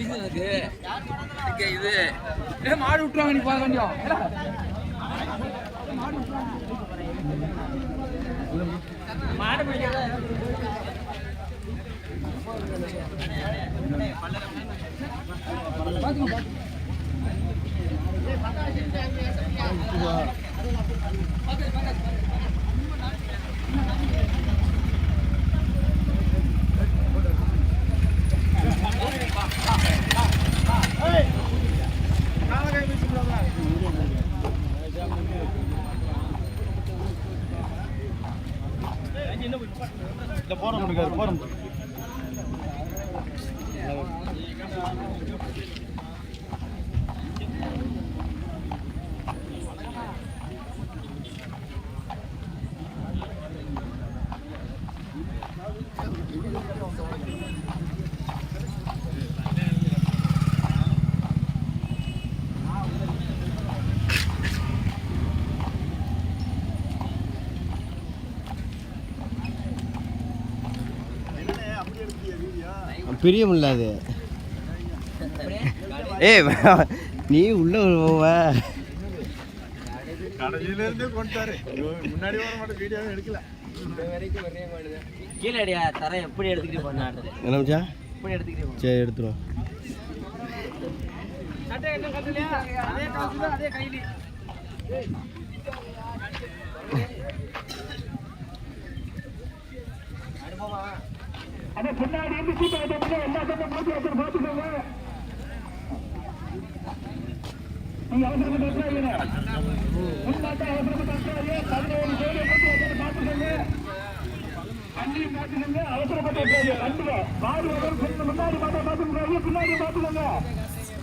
இருக்கு இங்க இது. ஏ மாடு விட்டுருவாங்க நீ போக கொஞ்சம் மாடு இந்த போரம் கொடுக்காது போரம் பிரிய முடியல அது ஏய் நீ உள்ள போவ கொண்டாரு முன்னாடி வர மாட்டேன் வீடியோவே எடுக்கல. கீழே அடியா தர எப்படி எடுத்துக்கிட்டு பண்ணாடுறது என்னச்சா எப்படி எடுத்துக்கிட்டு சரி எடுத்துருவோம் அதே கைலி பின்னாடி இருந்து சீட்டை கட்ட எல்லா சட்டம் மாற்றி வச்சு பார்த்துக்கோங்க. நீங்க அவசரப்பட்டு வச்சாதீங்க முன்னாட்ட அவசரப்பட்டு வச்சாதீங்க பதினேழு பேரை மாற்றி வச்சு பார்த்துக்கோங்க. கண்ணியும் பார்த்துக்கோங்க. அவசரப்பட்டு வச்சாதீங்க கண்டிப்பா மாடு முன்னாடி பார்த்தா பார்த்துக்கோங்க. பின்னாடி பார்த்துக்கோங்க.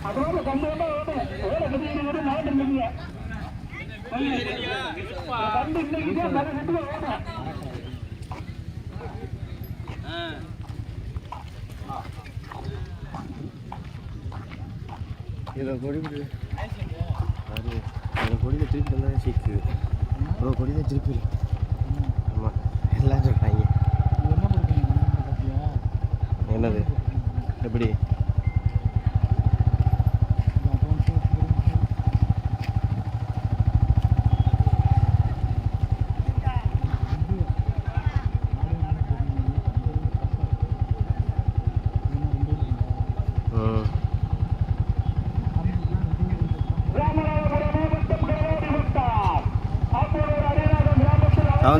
அதோட கண்ணு வேண்டாம் வேணும் கட்டிக்கிட்டு கூட நாட்டு கண்டு இன்னைக்கு தான் இதில் கொடி அது இதில் கொடியில் திருப்பி வந்தால் சீக்கு ஒரு கொடியில் திருப்பி ஆமாம் எல்லாம் சொல்கிறாங்க என்னது எப்படி ம் ராமநாதபுரம் மாவட்டம் கருவாடி வட்டம் ஆப்பூர் அரியநாதன்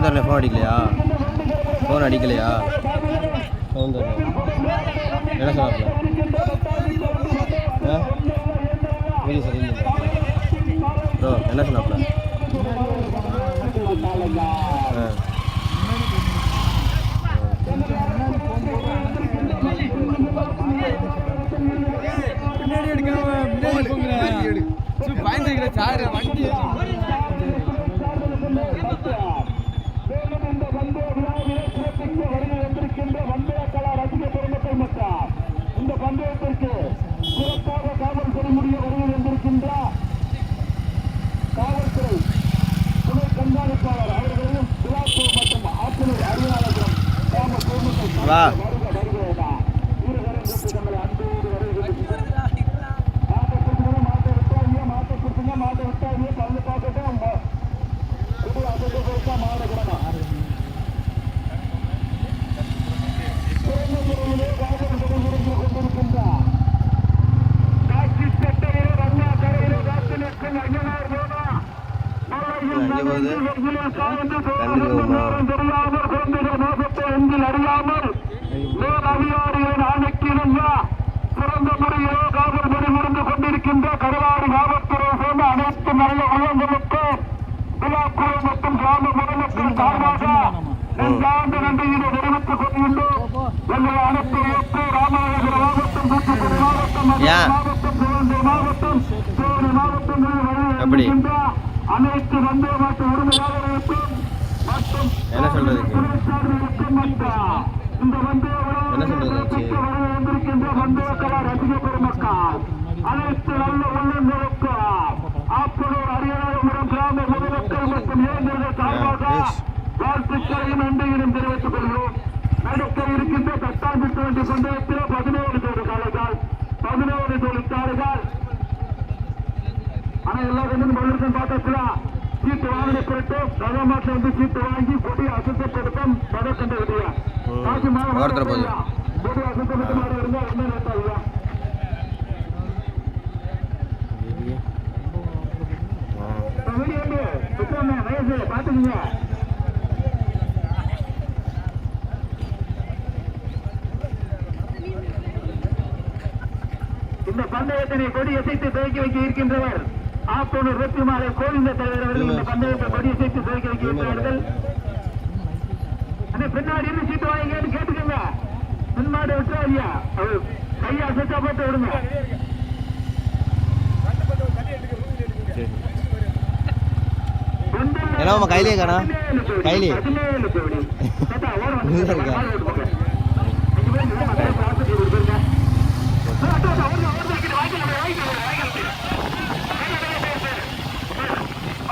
சவுந்தரில் ஃபோன் அடிக்கலையா? ஃபோன் அடிக்கலையா? சவுந்தர் என்ன சொன்னாப்ல ஆ? வீடு சரியில்லை ப்ரோ என்ன சொன்னாப்ல ஆ. பின்னாடி எடுக்காம பின்னாடி போங்க பயந்துக்கிற சாரு வண்டி. பந்தயத்திற்கு சிறப்பாக காவல்துறை முடிய வருகை வந்திருக்கின்ற காவல்துறை துணை கண்காணிப்பாளர் அவர்களையும் விழாப்பூர் மற்றும் ஆற்றலூர் அரியநாதபுரம் கிராம பொதுமக்கள். வருக வருகிறதா இருவரும் தங்களை அன்போடு வருகிறது மாட்டை விட்டாங்க பல்லு பார்க்கட்டும். மாட கிடமா மற்றும் என்ன வந்தே. என்ன சொல்றது? அனைத்து நல்ல உள்ளங்களுக்கும் ஆப்பனூர் அரியநாதபுரம் கிராம பொதுமக்கள் மற்றும் இளைஞர்கள் சார்பாக. வாழ்த்துக்களையும் நன்றியிலும் தெரிவித்துக் கொள்கிறோம். நடக்க இருக்கின்ற தட்டாஞ்சிட்டு வேண்டிய பந்தயத்தில் பதினேழு பேர் காலைகள் எத்தனை தொழிற்சாலைகள் ஆனா எல்லா கண்ணும் பலருக்கும் பார்த்துக்கலாம் சீட்டு வாங்கின பிறகு கவர்மெண்ட்ல வந்து சீட்டு வாங்கி கொடி அசுத்தப்படுத்தும் பதக்கண்ட விதியா காசு ஒருத்தர் போதும். கொடி அசுத்தப்பட்ட மாதிரி இருந்தா என்ன நடத்தாதியா வயசு பாத்துக்கீங்க இந்த பந்தயத்தினை கொடி அசைத்து துவக்கி வைக்க இருக்கின்றவர் ஆப்பனூர் வெற்றிமாலை கோவிந்த தலைவர் அவர்கள் இந்த பந்தயத்தை கொடி அசைத்து துவக்கி வைக்க இருக்கிறார்கள் அண்ணே பின்னாடி இருந்து சீட்டு வாங்கிங்கன்னு கேட்டுக்கோங்க. முன்மாடு விட்டுறாதியா அவர் கையை அசைச்சா போட்டு விடுங்க. என்ன மாமா, கையிலே இருக்கா?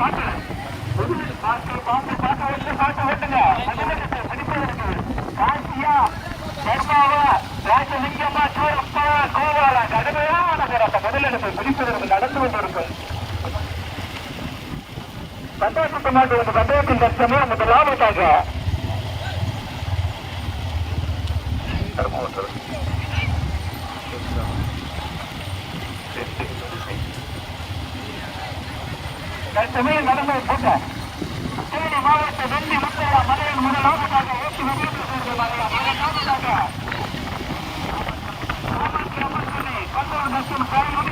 போங்க. அஞ்சு பேர் நின்னு நடந்து கொண்டிருக்கும் பந்தாயத்து நாட்டு இந்த பந்தயத்தின் தற்சமே முதலாவதாக தற்சமயம் நடந்த கூட்ட தேனி மாவட்ட வெள்ளி முத்தையா மலையின் முதலாவதாக ஏற்றி வெளியிட்டு இரண்டாவதாக கல்லூர் மற்றும்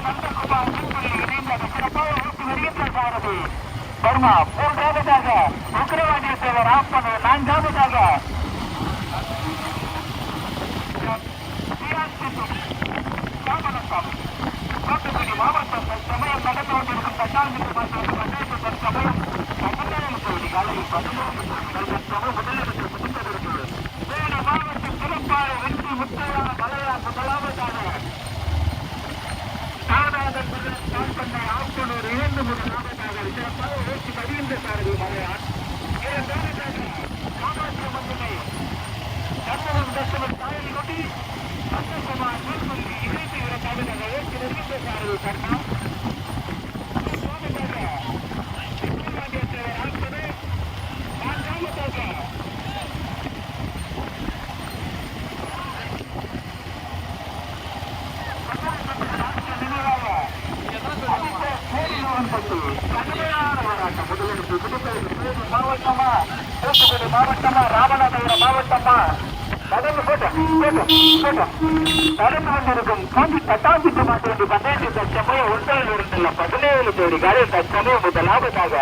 நந்தகுமார் மீன்பிடியில் இணைந்த சிறப்பாக ஏற்றி வருகின்ற சாரதி வர்மா மூன்றாவதாக சேவர் நான்காவதாக. மாவட்டம் சமயம் நடந்து கொண்டிருக்கும் பத்தாண்டு மாற்றம் பஞ்சாயத்து சமயம் பதினேழு கோடி காலை பதினேழு கோடி சமயம் முதலிடத்தில் பிடித்ததற்கு வேறு மாவட்ட சிறப்பாக வெற்றி முத்தையா மலையா முதலாவதாக தாராதன் முதல் தாழ்பண்ணை ஆப்பனூர் இரண்டு முதலாவதாக சிறப்பாக ஓட்டி வருகின்ற சாரதி மலையான் இரண்டாவதாக காமாட்சி மந்திரை கர்மம் தசவன் தாயல் கொடி சந்தகுமார் மீன்மொழி இணைத்து இரண்டாவதாக ஓட்டி வருகின்ற சாரதி கர்மா மூன்றாவதாக விக்ரமாண்டிய தேவர் ஆல்பது நான்காவதாக மாவட்டமா தூத்துக்குடி மாவட்டமா ராமநாதபுரம் மாவட்டமா கடந்து போட்டோம் போட்டோம் கடந்து கொண்டிருக்கும் காஞ்சி பட்டாஞ்சிட்டு மாட்டு பஞ்சாயத்து தற்சமயம் ஒன்றில் இருந்துள்ள பதினேழு கோடி காரியம் தற்சமயம் முதலாவதாக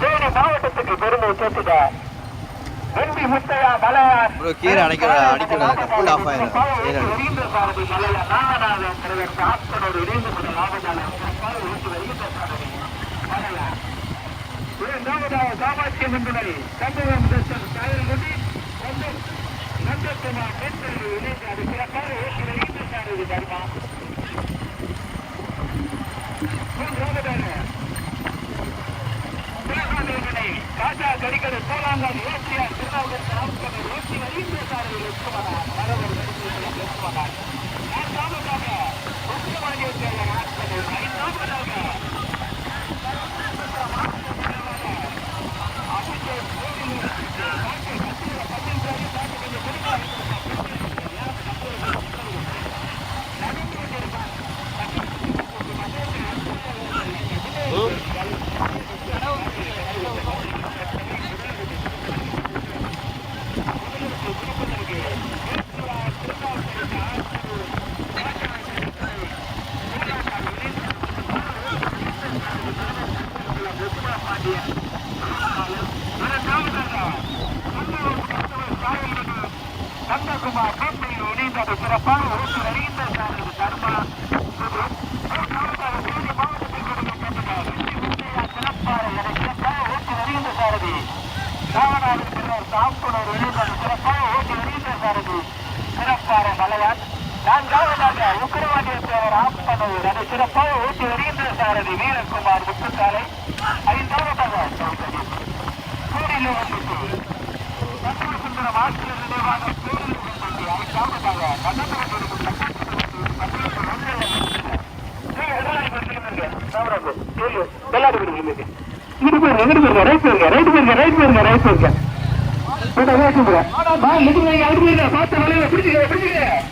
தேனி மாவட்டத்துக்கு பெருமை சேர்த்துட வெண்டி முத்தையா மலையார் bro, கீரை அடைக்கிற அடிக்கிற கப்புல் ஆஃப் ஆயிரும். கீரை அடி. வருகின்ற சாரதி மலையார் நாகநாதன் தலைவர் ஆப்தனோடு இணைந்து முதல் லாபஜாலம் காட்டா கடிக்கடை சோலாங்கால் ஏசியார் திருநாவுக்கர் நாமக்கல் நூற்றி ஐந்து சாரதிகள் வெற்றுமானார் மரபர் வெற்றிகள் வெற்றுமானார் நான்காவதாக உச்சமானிய தேவையான ஆட்கள் ஐந்தாவதாக அபிஷேக் கோவில் நாட்டு பத்திரிகை பதினெட்டு நாட்டுக்கு திருநாவுக்கர் சந்தகுமார் கூட்டணியில் இணைந்தது சிறப்பான ஒருத்து வருகின்ற சாரதி தர்மா சாப்பிடுவர் இணைந்தது சிறப்பாக ஓட்டி வருகின்ற சாரதி சிறப்பான மலையான் நான்காவதாக உக்கிரவாண்டிய தேவர் ஆப்பனவர் அதை சிறப்பாக ஓட்டி வருகின்ற சாரதி வீரகுமார் முத்துக்காலை சூரியல வந்துட்டு சுந்தரம் ஆசிரியர் நினைவாக சூரியல வந்துட்டு ஐந்தாவதாக திருப்பி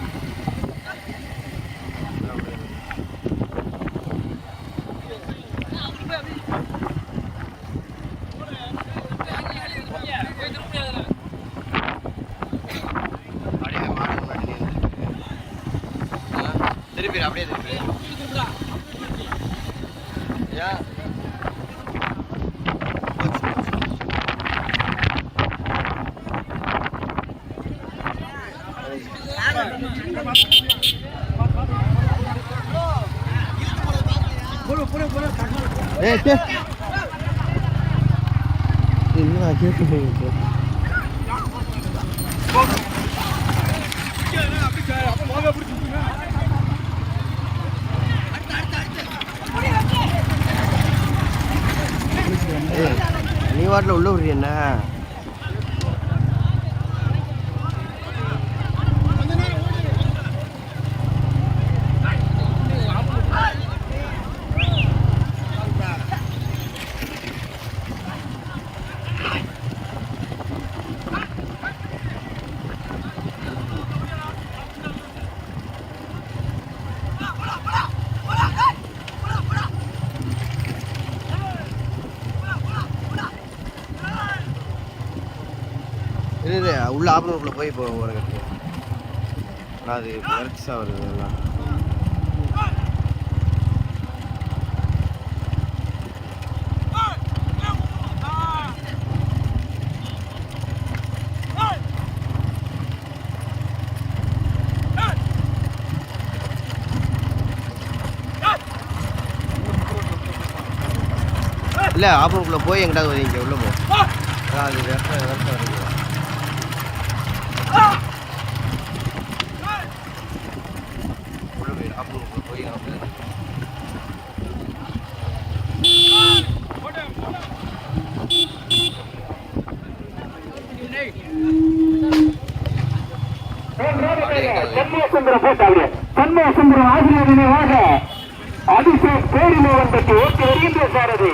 என்ன கேட்டு ஏய் நீ வாட்டில் உள்ள விடுறீ என்ன? உள்ள ஆப்பனூருக்குள்ள போய் இப்போ உனக்கு அது வரிசா வருது எல்லாம். இல்லை ஆப்பனூருக்குள்ள போய் எங்கிட்டாவது வரீங்க உள்ளே போ. அதான் அது வரிசை வரிசை வருது உள்ள போய் ஆப்பனூருக்குள்ள போய் அப்படியே சண்முகசுந்தரம் போட்டாங்க சண்முகசுந்தரம் ஆசிரியர் நினைவாக அபிஷேக் பேரிலே வந்துட்டு ஓட்டி வருகின்ற சாரதி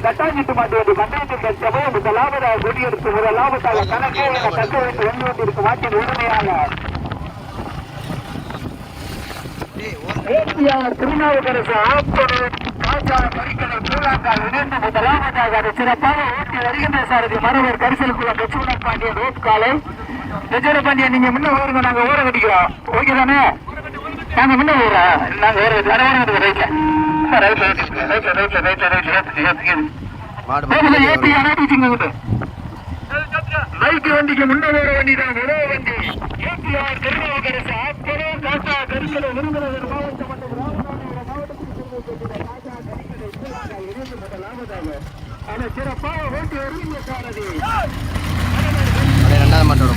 கட்டாஞ்சிட்டு மாட்டு வேண்டி கட்டாயத்தின் இந்த லாபதாக கொடியெடுத்து முதல் லாபத்தாக கணக்கே என கட்ட வைத்து வென்று கொண்டிருக்கும் மாட்டின் உரிமையாக திருநாவுக்கரசு ஆப்பனூர் இணைந்து முதலாவதாக அதை சிறப்பாக ஓட்டி வருகின்ற சாரதி மரவர் கரிசலுக்குள்ள லட்சுமண பாண்டியன் ரோட் லட்சுமண பாண்டியன் நீங்க முன்ன ஊருங்க நாங்க ஊற கட்டிக்கிறோம் ஓகே தானே நாங்க முன்ன ஊரா நாங்க ஊர வர ரைட்ல ரைட்ல ரைட்ல ரைட்ல ரைட்ல ரைட்ல ஏத்துக்கு ஏத்துக்கு மாடு ஏத்துக்கு மாடு ஏத்தி அனுப்பிச்சுங்க பைக் வண்டிக்கு முன்ன ஓட வண்டி தான் முதல் வண்டி ஏபிஆர் திருநாவுக்கரசு ஆப்பரம் காட்டா கரிக்கலை விருதுநகர் மாவட்டம் மற்றும் ராமநாதபுரம் மாவட்டத்தில் காட்டா கரிக்கலை சிவகங்கை இணைந்து முதலாவதாக அதை சிறப்பாக ஓட்டி வருகின்ற சாரதி அப்படியே ரெண்டாவது மாட்டோட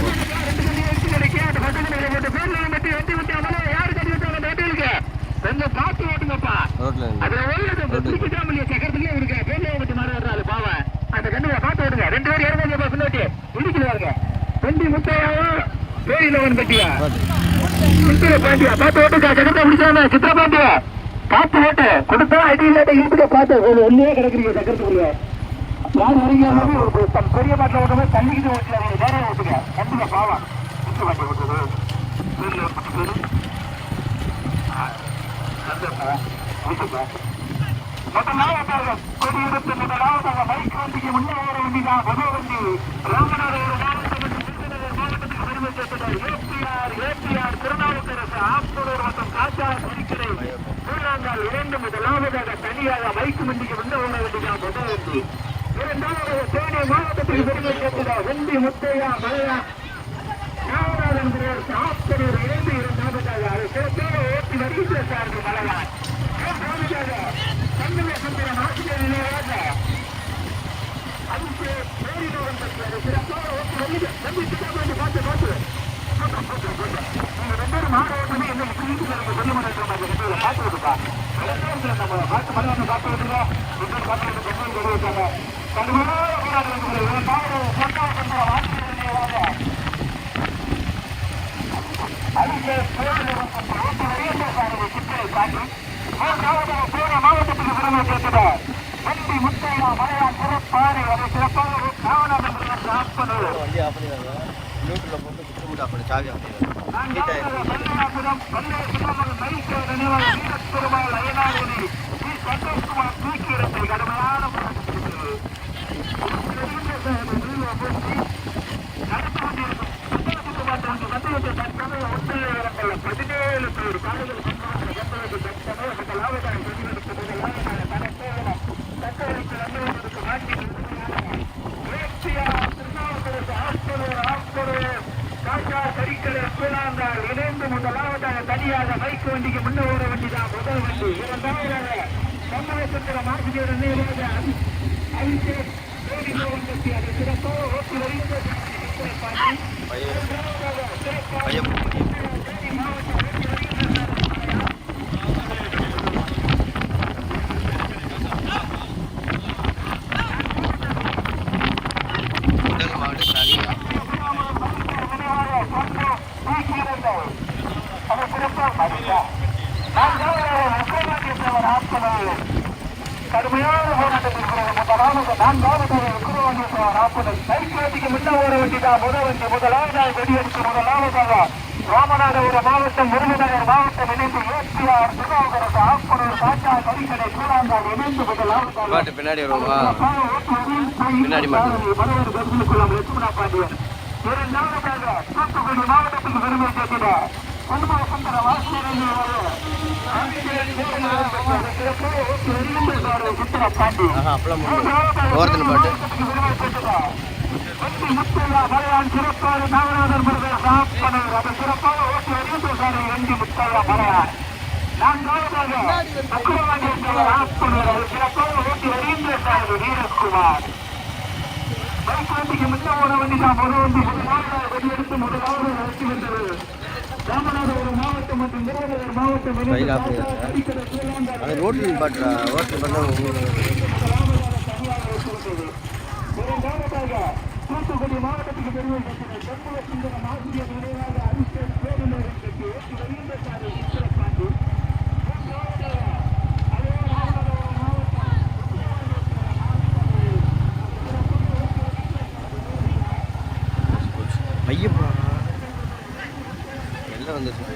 கொஞ்சம் பார்த்து ஓட்டுங்கப்பா. இருந்து. அதுல உள்ளது திருப்பிட்டாமலிய சக்கரத்துலயே இருக்கு பேர்ல வர்றாரு பாவம். அந்த கண்ணுல பார்த்து விடுங்க ரெண்டு பேரும் இறங்க பின்னாடி இடிக்கல வண்டி முட்டையாவா பேரிலவன் கட்டியா முட்டையில பாண்டியா பார்த்து ஓட்டுக்கா சக்கரத்தை முடிச்சாம சித்திர பாண்டியா பார்த்து ஓட்டு. கொடுத்தா அடி இல்லாட்ட இழுத்துக்க பார்த்து ஒன்னே கிடக்குறீங்க சக்கரத்துக்குள்ள. யார் வரீங்க? பெரிய பாட்டில் ஓட்டுமே தள்ளிக்கிட்டு ஓட்டுறாங்க வேற ஓட்டுங்க? கண்டிப்பா பாவம். முட்டு பாட்டி பேர்ல விட்டு பேரு சந்தோஷம் ஓட்டுப்பா முதலாவதாக கொடியெடுத்து முதலாவதாக பைக் வண்டிக்கு முன்னே வர வேண்டியதான் முதல் வண்டி ராமநாதபுரம் மாவட்டம் மாவட்டத்துக்கு பெருமை ஏபிஆர் ஏபிஆர் திருநாவுக்கரசு ஆப்பூர் மற்றும் காட்டா குடிக்கரை இரண்டு முதலாவதாக தனியாக பைக் வண்டிக்கு முன்னே வர வண்டி இரண்டாவதாக தேனி மாவட்டத்துக்கு முத்தையா மலையா நாகராஜன் ஆப்பூர் இரண்டு இரண்டாவதாக அதை சிறப்பாக ஓட்டி வருகின்ற சார்பு மலையான் மூன்றாவதாக கண்ணுல சுந்தரம் ஆசிரியர் நிலையாக அதுக்கு பேரிடோரம் பெற்றது சிறப்பாக ஓட்டு வெளியில நம்பி சித்தாபாண்டி பார்த்து பார்த்து. நீங்க ரெண்டு பேரும் மாட ஓட்டுமே என்ன கிழிச்சு எனக்கு சொல்லி மாட்டேன் பார்த்து விட்டுப்பா நம்ம பார்த்து மலையாளம் பார்த்து விட்டுங்க ரெண்டு பார்த்து விட்டு பெண்கள் கொண்டு வச்சாங்க கடுமையான போராட்டம் இரண்டாவது பொட்டா சுந்தரம் ஆசிரியர் நிலையாக அதுக்கு பேரிடோரம் பெற்ற ஓட்டு வெளியே சாரதி சித்திரை காட்டி மூன்றாவதாக சேர மாவட்டத்துக்கு பெருமை சேர்க்கிறார் வண்டி முத்தையா மலையான் சிறப்பாறு அதை சிறப்பாக ராமநாதபுரம் ஆப்பனூர் வண்டி ஆஃப் பண்ணிடுறாங்க நியூட்ரலில் போட்டு சுற்றி மூட்டை அப்படி சாவி ஆஃப் பண்ணிடுறாங்க ஹீட் ஆயிடும் இணைந்து முதலாவதாக தனியாக பைக் வண்டிக்கு முன்ன ஓட வண்டிதான் முதல் வண்டி இரண்டாவதாக சம்பவசத்திர மாசியோட நேராக அபிஷேக் தேடி வண்டி அதை சிறப்பாக ஓட்டி வருகின்ற பையன் பையன் தனி போராட்டத்திற்கு நான்காவது விக்ரவாண்டியவர் நாற்பது சைக்கிளாட்டிக்கு முன்ன ஓட வேண்டியதா? முதல் வண்டி முதலாவதாக வெடியெடுத்து முதலாவதாக ராமநாதபுரம் மாவட்டம் விருதுநகர் மாவட்டம் இணைந்து ஏபிஆர் திருநாவுக்கரசு ஆப்பனூர் காட்டா கரிக்கடை சூழாந்தால் இணைந்து முதலாவதாக மாட்டு பின்னாடி பின்னாடி. மனவர் கருத்துக்குள்ளாம் லட்சுமணா பாண்டியன். இரண்டாவதாக தூத்துக்குடி மாவட்டத்துக்கு பெருமை சேர்க்கிறார் ஓரத்தின் பாட்டு மலையான் சிறப்பாக நாகநாதர் வீரகுமார் பைக் வண்டிக்கு முன்ன ஓட வண்டி தான் முதல் வண்டி முதலாவது வெடியெடுத்து முதலாவது நடத்தி வந்தது ராமநாதபுரம் மாவட்டம் மற்றும் விருதுநகர் மாவட்டம் ரோட்டில் பாட்டுறா ரோட்டில் தூத்துக்குடி மாவட்டத்துக்கு பெருமை ஆசிரியர் நினைவாக அபிஷேக் வருகின்ற சாலை அதே ராமநாதபுரம் மாவட்டம் ஐயப்பா எல்லாம்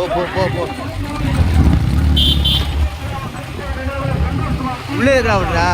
போ போ போ போ. உள்ளே இருக்கிறா விட்றா